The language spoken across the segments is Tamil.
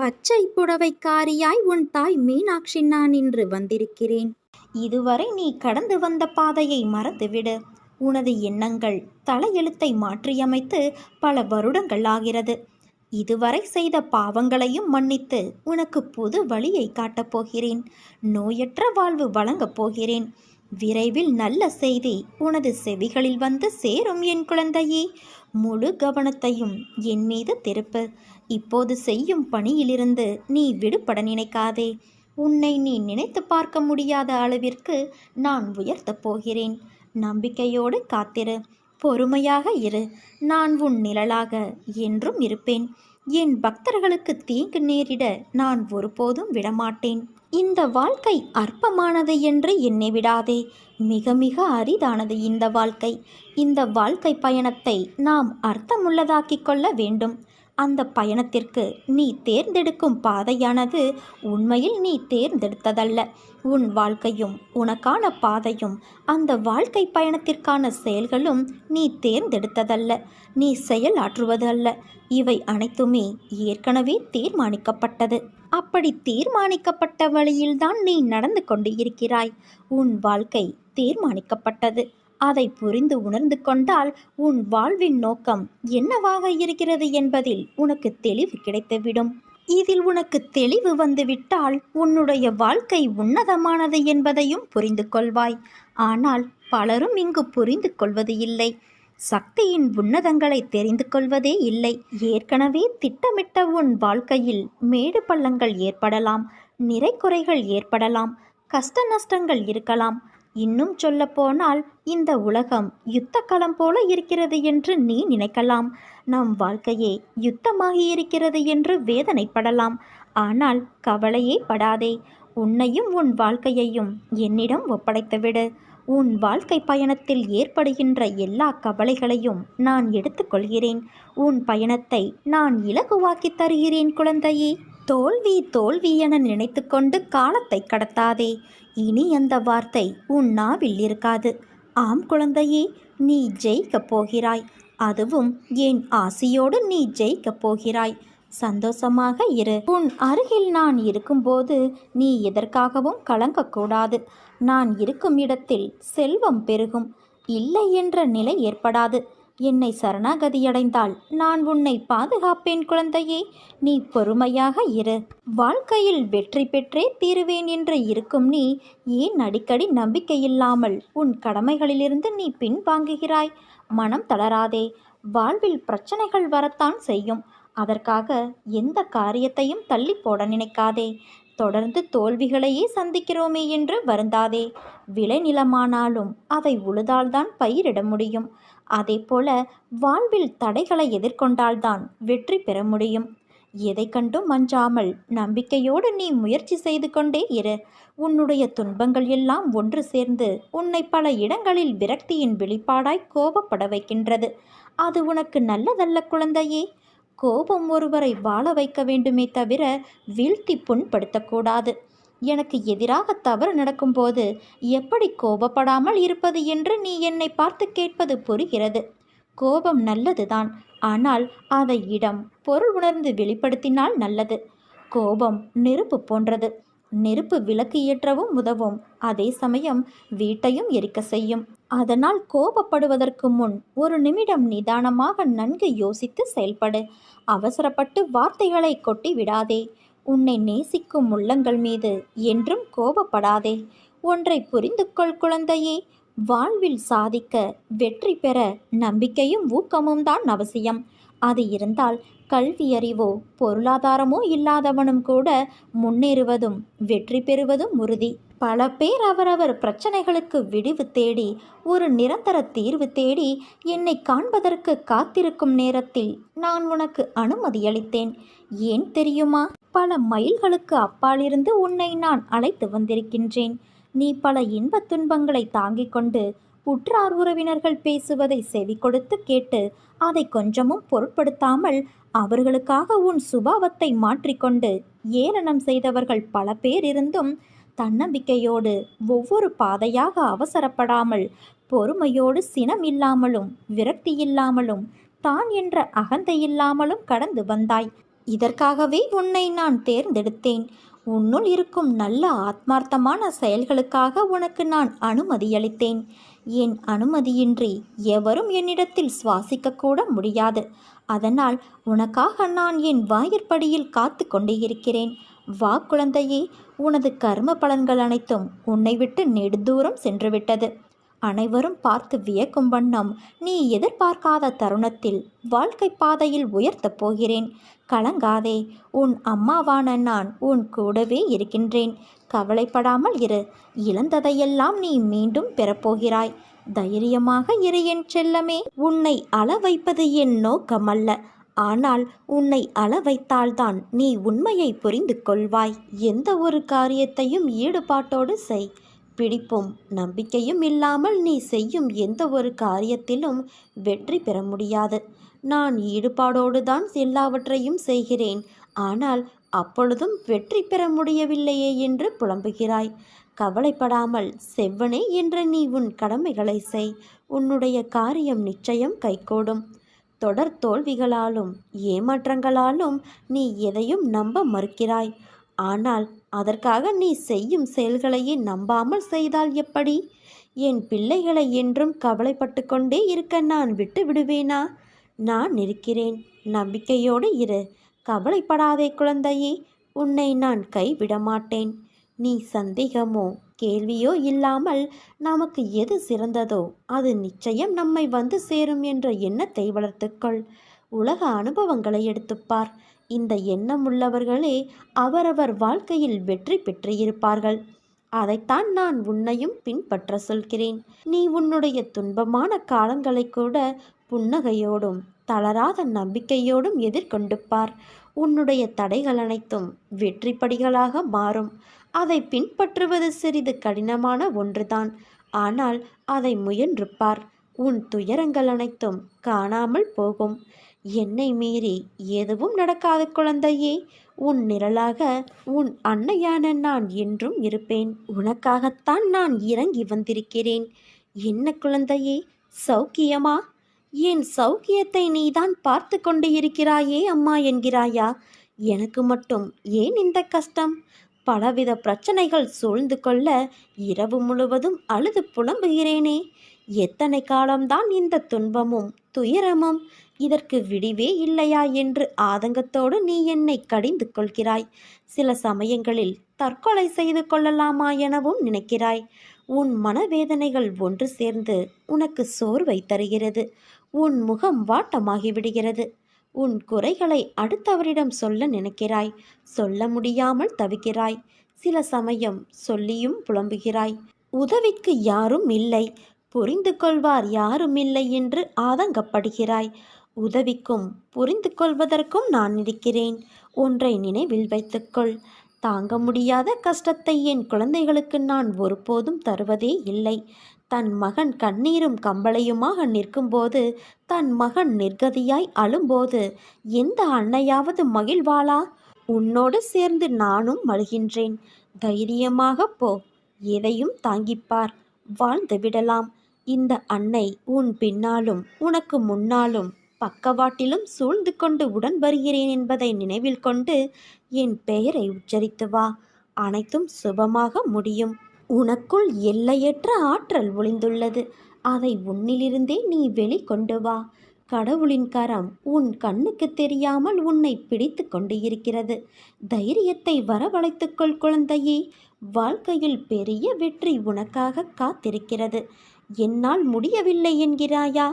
பச்சை புடவைக்காரியாய் உன் தாய் மீனாட்சி நான் இன்று வந்திருக்கிறேன். இதுவரை நீ கடந்து வந்த பாதையை மறந்துவிடு. உனது எண்ணங்கள் தலையெழுத்தை மாற்றியமைத்து பல வருடங்கள் ஆகிறது. இதுவரை செய்த பாவங்களையும் மன்னித்து உனக்கு புது வழியை காட்டப் போகிறேன். நோயற்ற வாழ்வு வழங்கப் போகிறேன். விரைவில் நல்ல செய்தி உனது செவிகளில் வந்து சேரும் என் குழந்தையே. முழு கவனத்தையும் என் மீது திருப்பு. இப்போது செய்யும் பணியிலிருந்து நீ விடுபட நினைக்காதே. உன்னை நீ நினைத்து பார்க்க முடியாத அளவிற்கு நான் உயர்த்தப் போகிறேன். நம்பிக்கையோடு காத்திரு. பொறுமையாக இரு. நான் உன் நிழலாக என்றும் இருப்பேன். என் பக்தர்களுக்கு தீங்கு நேரிட நான் ஒருபோதும் விடமாட்டேன். இந்த வாழ்க்கை அற்பமானது என்று எண்ணி விடாதே. மிக மிக அரிதானது இந்த வாழ்க்கை. இந்த வாழ்க்கை பயணத்தை நாம் அர்த்தமுள்ளதாக்கிக் கொள்ள வேண்டும். அந்த பயணத்திற்கு நீ தேர்ந்தெடுக்கும் பாதையானது உண்மையில் நீ தேர்ந்தெடுத்ததல்ல. உன் வாழ்க்கையும் உனக்கான பாதையும் அந்த வாழ்க்கை பயணத்திற்கான செயல்களும் நீ தேர்ந்தெடுத்ததல்ல. நீ செயலாற்றுவது அல்ல இவை அனைத்துமே ஏற்கனவே தீர்மானிக்கப்பட்டது. அப்படி தீர்மானிக்கப்பட்ட வழியில்தான் நீ நடந்து கொண்டு இருக்கிறாய் உன் வாழ்க்கை தீர்மானிக்கப்பட்டது. அதை புரிந்து உணர்ந்து கொண்டால் உன் வாழ்வின் நோக்கம் என்னவாக இருக்கிறது என்பதில் உனக்கு தெளிவு கிடைத்துவிடும். இதில் உனக்கு தெளிவு வந்துவிட்டால் உன்னுடைய வாழ்க்கை உன்னதமானது என்பதையும் புரிந்து கொள்வாய். ஆனால் பலரும் இங்கு புரிந்து கொள்வது இல்லை. சக்தியின் உன்னதங்களை தெரிந்து கொள்வதே இல்லை. ஏற்கனவே திட்டமிட்ட உன் வாழ்க்கையில் மேடு பள்ளங்கள் ஏற்படலாம் நிறைக்குறைகள் ஏற்படலாம் கஷ்ட நஷ்டங்கள் இருக்கலாம். இன்னும் சொல்லப்போனால் இந்த உலகம் யுத்த களம் போல இருக்கிறது என்று நீ நினைக்கலாம். நம் வாழ்க்கையே யுத்தமாகி இருக்கிறது என்று வேதனைப்படலாம். ஆனால் கவலையே படாதே. உன்னையும் உன் வாழ்க்கையையும் என்னிடம் ஒப்படைத்துவிடு உன் வாழ்க்கை பயணத்தில் ஏற்படுகின்ற எல்லா கவலைகளையும் நான் எடுத்துக்கொள்கிறேன். உன் பயணத்தை நான் இலகுவாக்கி தருகிறேன் குழந்தையே. தோல்வி தோல்வி என நினைத்துக்கொண்டு காலத்தை கடத்தாதே. இனி அந்த வார்த்தை உன் நாவில் இருக்காது. ஆம் குழந்தையே நீ ஜெயிக்கப் போகிறாய். அதுவும் என் ஆசையோடு நீ ஜெயிக்கப் போகிறாய். சந்தோஷமாக இரு. உன் அருகில் நான் இருக்கும்போது நீ எதற்காகவும் கலங்கக்கூடாது நான் இருக்கும் இடத்தில் செல்வம் பெருகும். இல்லை என்ற நிலை ஏற்படாது. என்னை சரணாகதியடைந்தால் நான் உன்னை பாதுகாப்பேன் குழந்தையே. நீ பொறுமையாக இரு. வாழ்க்கையில் வெற்றி பெற்றே தீருவேன் என்று இருக்கும் நீ ஏன் அடிக்கடி நம்பிக்கையில்லாமல் உன் கடமைகளிலிருந்து நீ பின்வாங்குகிறாய்? மனம் தளராதே. வாழ்வில் பிரச்சனைகள் வரத்தான் செய்யும். அதற்காக எந்த காரியத்தையும் தள்ளி போட நினைக்காதே. தொடர்ந்து தோல்விகளையே சந்திக்கிறோமே என்று வருந்தாதே. விளைநிலமானாலும் அதை உழுதால்தான் பயிரிட முடியும். அதே போல வாழ்வில் தடைகளை எதிர்கொண்டால்தான் வெற்றி பெற முடியும். எதை கண்டும் அஞ்சாமல் நம்பிக்கையோடு நீ முயற்சி செய்து கொண்டே இரு. உன்னுடைய துன்பங்கள் எல்லாம் ஒன்று சேர்ந்து உன்னை பல இடங்களில் விரக்தியின் வெளிப்பாடாய் கோபப்பட வைக்கின்றது. அது உனக்கு நல்லதல்ல குழந்தையே. கோபம் ஒருவரை வாழ வைக்க வேண்டுமே தவிர வீழ்த்தி புண்படுத்தக்கூடாது. எனக்கு எதிராக தவறு நடக்கும்போது எப்படி கோபப்படாமல் இருப்பது என்று நீ என்னை பார்த்து கேட்பது புரிகிறது. கோபம் நல்லதுதான் ஆனால் அதை இடம் பொருள் உணர்ந்து வெளிப்படுத்தினால் நல்லது. கோபம் நெருப்பு போன்றது. நெருப்பு விளக்கு ஏற்றவும் உதவும். அதே சமயம் வீட்டையும் எரிக்க செய்யும். அதனால் கோபப்படுவதற்கு முன் ஒரு நிமிடம் நிதானமாக நன்கு யோசித்து செயல்படு. அவசரப்பட்டு வார்த்தைகளை கொட்டி விடாதே. உன்னை நேசிக்கும் உள்ளங்கள் மீது என்றும் கோபப்படாதே. ஒன்றை புரிந்து கொள் குழந்தையே. வாழ்வில் சாதிக்க வெற்றி பெற நம்பிக்கையும் ஊக்கமும் தான் அவசியம். அது இருந்தால் கல்வியறிவோ பொருளாதாரமோ இல்லாதவனும் கூட முன்னேறுவதும் வெற்றி பெறுவதும் உறுதி. பல பேர் அவரவர் பிரச்சனைகளுக்கு விடிவு தேடி ஒரு நிரந்தர தீர்வு தேடி என்னை காண்பதற்கு காத்திருக்கும் நேரத்தில் நான் உனக்கு அனுமதி அளித்தேன். ஏன் தெரியுமா? பல மைல்களுக்கு அப்பாலிருந்து உன்னை நான் அழைத்து வந்திருக்கின்றேன். நீ பல இன்பத் துன்பங்களை தாங்கிக் கொண்டு உற்றார் உறவினர்கள் பேசுவதை செவி கொடுத்து கேட்டு அதை கொஞ்சமும் பொருட்படுத்தாமல் அவர்களுக்காக உன் சுபாவத்தை மாற்றிக்கொண்டு ஏளனம் செய்தவர்கள் பல பேர் இருந்தும் தன்னம்பிக்கையோடு ஒவ்வொரு பாதையாக அவசரப்படாமல் பொறுமையோடு சினம் இல்லாமலும் விரக்தி இல்லாமலும் தான் என்ற அகந்தை இல்லாமலும் கடந்து வந்தாய். இதற்காகவே உன்னை நான் தேர்ந்தெடுத்தேன். உன்னுள் இருக்கும் நல்ல ஆத்மார்த்தமான செயல்களுக்காக உனக்கு நான் அனுமதியளித்தேன். என் அனுமதியின்றி எவரும் என்னிடத்தில் சுவாசிக்கக்கூட முடியாது. அதனால் உனக்காக நான் என் வாயிற்படியில் காத்து கொண்டே இருக்கிறேன் வா குழந்தையே உனது கர்ம பலன்கள் அனைத்தும் உன்னை விட்டு நெடுதூரம் சென்றுவிட்டது. அனைவரும் பார்த்து வியக்கும் வண்ணம் நீ எதிர்பார்க்காத தருணத்தில் வாழ்க்கை பாதையில் உயர்த்தப் போகிறேன். கலங்காதே உன் அம்மாவான நான் உன் கூடவே இருக்கின்றேன். கவலைப்படாமல் இரு. இழந்ததையெல்லாம் நீ மீண்டும் பெறப்போகிறாய். தைரியமாக இரு என் செல்லமே. உன்னை அள வைப்பது என் நோக்கமல்ல. ஆனால் உன்னை அள வைத்தால்தான் நீ உண்மையை புரிந்து கொள்வாய். எந்த ஒரு காரியத்தையும் ஈடுபாட்டோடு செய். பிடிப்பும் நம்பிக்கையும் இல்லாமல் நீ செய்யும் எந்த ஒரு காரியத்திலும் வெற்றி பெற முடியாது. நான் ஈடுபாடோடு தான் எல்லாவற்றையும் செய்கிறேன். ஆனால் அப்பொழுதும் வெற்றி பெற முடியவில்லையே என்று புலம்புகிறாய். கவலைப்படாமல் செவ்வனே என்ற நீ உன் கடமைகளை செய். உன்னுடைய காரியம் நிச்சயம் கைகூடும். தொடர் தோல்விகளாலும் ஏமாற்றங்களாலும் நீ எதையும் நம்ப மறுக்கிறாய். ஆனால் அதற்காக நீ செய்யும் செயல்களையே நம்பாமல் செய்தால் எப்படி? என் பிள்ளைகளை என்றும் கவலைப்பட்டு கொண்டே இருக்க நான் விட்டு விடுவேனா நான் இருக்கிறேன். நம்பிக்கையோடு இரு. கவலைப்படாதே குழந்தையே உன்னை நான் கைவிட மாட்டேன் நீ சந்தேகமோ கேள்வியோ இல்லாமல் நமக்கு எது சிறந்ததோ அது நிச்சயம் நம்மை வந்து சேரும் என்ற எண்ணத்தை வளர்த்துக்கொள் உலக அனுபவங்களை எடுத்துப்பார் இந்த எண்ணம் உள்ளவர்களே அவரவர் வாழ்க்கையில் வெற்றி பெற்றிருப்பார்கள். அதைத்தான் நான் உன்னையும் பின்பற்ற சொல்கிறேன். நீ உன்னுடைய துன்பமான காலங்களை கூட புன்னகையோடும் தளராத நம்பிக்கையோடும் எதிர்கொண்டு பார் உன்னுடைய தடைகள் அனைத்தும் வெற்றிப்படிகளாக மாறும். அதை பின்பற்றுவது சிறிது கடினமான ஒன்றுதான். ஆனால் அதை முயன்று பார் உன் துயரங்கள் அனைத்தும் காணாமல் போகும். என்னை மீறி எதுவும் நடக்காத குழந்தையே உன் நிழலாக உன் அன்னையான நான் என்றும் இருப்பேன். உனக்காகத்தான் நான் இறங்கி வந்திருக்கிறேன். என்ன குழந்தையே சௌக்கியமா? என் சௌக்கியத்தை நீதான் பார்த்து கொண்டு இருக்கிறாயே அம்மா என்கிறாயா? எனக்கு மட்டும் ஏன் இந்த கஷ்டம்? பலவித பிரச்சனைகள் சூழ்ந்து கொள்ள இரவு முழுவதும் அழுது புலம்புகிறேனே. எத்தனை காலம்தான் இந்த துன்பமும் துயரமும் இதற்கு விடிவே இல்லையா என்று ஆதங்கத்தோடு நீ என்னை கடிந்து கொள்கிறாய். சில சமயங்களில் தற்கொலை செய்து கொள்ளலாமா எனவும் நினைக்கிறாய். உன் மனவேதனைகள் ஒன்று சேர்ந்து உனக்கு சோர்வை தருகிறது. உன் முகம் வாட்டமாகிவிடுகிறது உன் குறைகளை அடுத்தவரிடம் சொல்ல நினைக்கிறாய். சொல்ல முடியாமல் தவிக்கிறாய். சில சமயம் சொல்லியும் புலம்புகிறாய். உதவிக்கு யாரும் இல்லை. புரிந்து கொள்வார் யாரும் இல்லை என்று ஆதங்கப்படுகிறாய். உதவிக்கும் புரிந்து கொள்வதற்கும் நான் இருக்கிறேன். ஒன்றை நினைவில் வைத்துக்கொள். தாங்க முடியாத கஷ்டத்தை என் குழந்தைகளுக்கு நான் ஒருபோதும் தருவதே இல்லை. தன் மகன் கண்ணீரும் கம்பளையுமாக நிற்கும்போது தன் மகன் நிர்கதியாய் அழும்போது எந்த அன்னையாவது மகிழ்வாளா? உன்னோடு சேர்ந்து நானும் மழுகின்றேன் தைரியமாக போ. எதையும் தாங்கிப்பார். வாழ்ந்து விடலாம். இந்த அன்னை உன் பின்னாலும் உனக்கு முன்னாலும் பக்கவாட்டிலும் சூழ்ந்து கொண்டு உடன் வருகிறேன் என்பதை நினைவில் கொண்டு என் பெயரை உச்சரித்து வா. அனைத்தும் சுபமாக முடியும். உனக்குள் எல்லையற்ற ஆற்றல் ஒளிந்துள்ளது. அதை உன்னிலிருந்தே நீ வெளிக்கொண்டு வா. கடவுளின் கரம் உன் கண்ணுக்கு தெரியாமல் உன்னை பிடித்து கொண்டு இருக்கிறது தைரியத்தை வரவழைத்துக்கொள் குழந்தையே. வாழ்க்கையில் பெரிய வெற்றி உனக்காக காத்திருக்கிறது. என்னால் முடியவில்லை என்கிறாயா?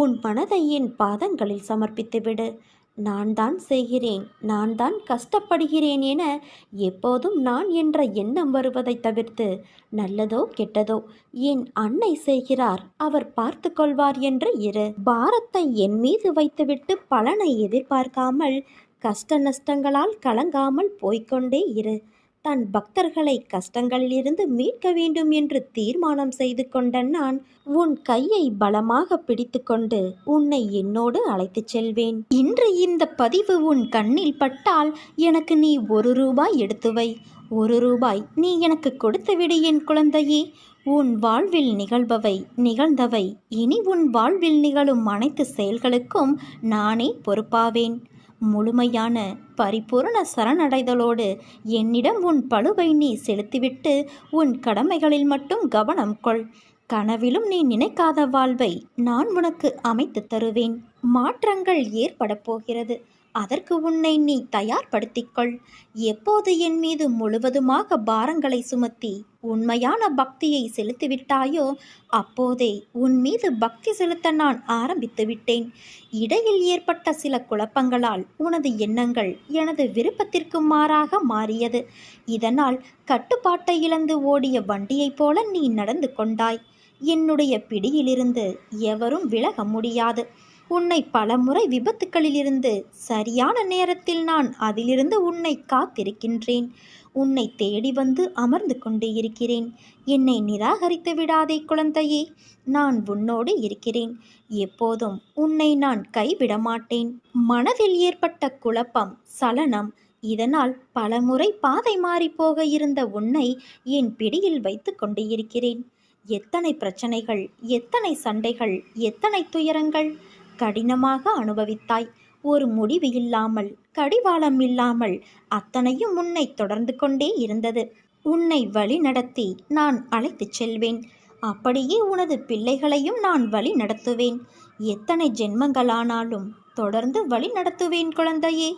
உன் மனதை என் பாதங்களில் சமர்ப்பித்துவிடு. நான் தான் செய்கிறேன் நான் தான் கஷ்டப்படுகிறேன் என எப்போதும் நான் என்ற எண்ணம் வருவதை தவிர்த்து நல்லதோ கெட்டதோ என் அன்னை செய்கிறார் அவர் பார்த்து கொள்வார் என்று இரு. பாரத்தை என் மீது வைத்துவிட்டு பலனை எதிர்பார்க்காமல் கஷ்ட நஷ்டங்களால் கலங்காமல் போய்க்கொண்டே இரு. தன் பக்தர்களை கஷ்டங்களிலிருந்து மீட்க வேண்டும் என்று தீர்மானம் செய்து கொண்ட நான் உன் கையை பலமாக பிடித்துக்கொண்டு உன்னை என்னோடு அழைத்துச் செல்வேன். இன்று இந்த பதிவு உன் கண்ணில் பட்டால் எனக்கு நீ ஒரு ரூபாய் எடுத்து வை. ஒரு ரூபாய் நீ எனக்கு கொடுத்துவிடு என் குழந்தையே. உன் வாழ்வில் நிகழ்பவை நிகழ்ந்தவை. இனி உன் வாழ்வில் நிகழும் அனைத்து செயல்களுக்கும் நானே பொறுப்பாவேன். முழுமையான பரிபூரண சரணடைதலோடு என்னிடம் உன் பழுவை நீ செலுத்திவிட்டு உன் கடமைகளில் மட்டும் கவனம் கொள். கனவிலும் நீ நினைக்காத வாழ்வை நான் உனக்கு அமைத்து தருவேன். மாற்றங்கள் ஏற்பட போகிறது. அதற்கு உன்னை நீ தயார்படுத்திக்கொள். எப்போது என் மீது முழுவதுமாக பாரங்களை சுமத்தி உண்மையான பக்தியை செலுத்திவிட்டாயோ அப்போதே உன் மீது பக்தி செலுத்த நான் ஆரம்பித்து விட்டேன். இடையில் ஏற்பட்ட சில குழப்பங்களால் உனது எண்ணங்கள் எனது விருப்பத்திற்கு மாறாக மாறியது. இதனால் கட்டுப்பாட்டை இழந்து ஓடிய வண்டியைப் போல நீ நடந்து கொண்டாய். என்னுடைய பிடியிலிருந்து எவரும் விலக முடியாது. உன்னை பலமுறை விபத்துக்களிலிருந்து சரியான நேரத்தில் நான் அதிலிருந்து உன்னை காத்திருக்கின்றேன். உன்னை தேடி வந்து அமர்ந்து கொண்டு இருக்கிறேன். என்னை நிராகரித்து விடாதே குழந்தையே நான் உன்னோடு இருக்கிறேன். எப்போதும் உன்னை நான் கைவிட மாட்டேன். மனதில் ஏற்பட்ட குழப்பம் சலனம் இதனால் பலமுறை பாதை மாறிப்போக இருந்த உன்னை என் பிடியில் வைத்து கொண்டு இருக்கிறேன். எத்தனை பிரச்சனைகள் எத்தனை சண்டைகள் எத்தனை துயரங்கள் கடினமாக அனுபவித்தாய். ஒரு முடிவு இல்லாமல் கடிவாளம் இல்லாமல் அத்தனையும் உன்னை தொடர்ந்து கொண்டே இருந்தது. உன்னை வழி நடத்தி நான் அழைத்துச் செல்வேன். அப்படியே உனது பிள்ளைகளையும் நான் வழி நடத்துவேன். எத்தனை ஜென்மங்களானாலும் தொடர்ந்து வழி நடத்துவேன் குழந்தையே.